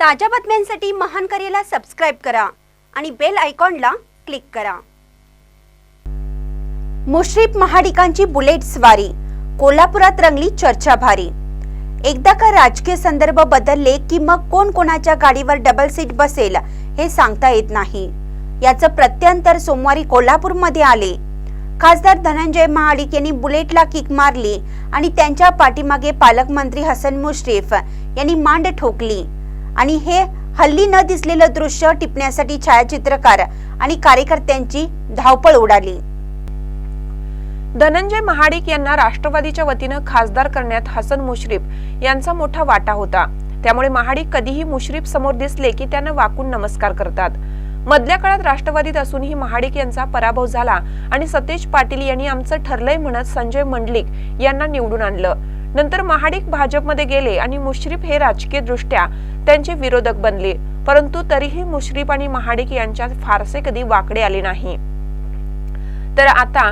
ताज्या बातम्यांसाठी महान करेला सबस्क्राईब करा आणि बेल आयकॉनला क्लिक करा. मुश्रीफ महाडिकांची बुलेट स्वारी कोल्हापुरात रंगली चर्चा भारी. एकदा का राजकीय संदर्भ बदलले की मग कोण कोणाच्या गाडीवर डबल सीट बसेल हे सांगता येत नाही. याचं प्रत्यंतर सोमवारी कोल्हापूरमध्ये आले. खासदार धनंजय महाडिक यांनी बुलेटला किक मारली आणि त्यांच्या पाठीमागे पालकमंत्री हसन मुश्रीफ यांनी मांड ठोकली. आणि हे हल्ली न दिसलेलं दृश्य टिपण्यासाठी छायाचित्रकार आणि कार्यकर्त्यांची धावपळ उडाली. धनंजय महाडिक यांना राष्ट्रवादीच्या वतीनं खासदार करण्यात हसन मुश्रीफ यांचा मोठा वाटा होता. त्यामुळे महाडिक कधीही मुश्रीफ समोर दिसले की त्यांना वाकून नमस्कार करतात. मधल्या काळात राष्ट्रवादीत असूनही महाडिक यांचा पराभव झाला आणि सतेज पाटील यांनी आमचं ठरलंय म्हणत संजय मंडलिक यांना निवडून आणलं. नंतर महाडिक भाजपमध्ये गेले आणि मुश्रीफ हे राजकीय दृष्ट्या त्यांचे विरोधक बनले. परंतु तरीही मुश्रीफ आणि महाडिक यांच्यात फारसे कधी वाकडे आले नाही. तर आता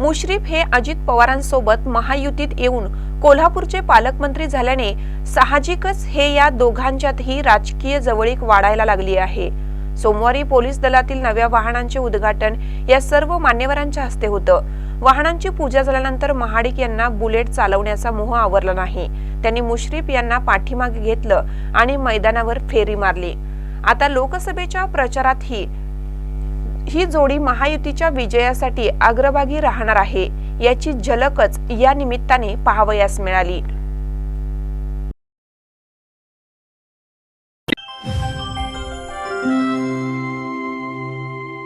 मुश्रीफ हे अजित पवारांसोबत महायुतीत येऊन कोल्हापूरचे पालकमंत्री झाल्याने साहजिकच हे या दोघांच्यातही राजकीय जवळीक वाढायला लागली आहे. सोमवारी पोलीस दलातील नव्या वाहनांचे उद्घाटन या सर्व मान्यवरांच्या हस्ते होतं. वाहनांची पूजा झाल्यानंतर महाडिक यांना बुलेट चालवण्याचा मोह आवरला नाही. त्यांनी मुश्रीफ यांना पाठीमागे घेतलं आणि मैदानावर फेरी मारली. आता लोकसभेच्या प्रचारातही ही जोडी महायुतीच्या विजयासाठी अग्रभागी राहणार आहे याची झलकच या निमित्ताने पाहावयास मिळाली.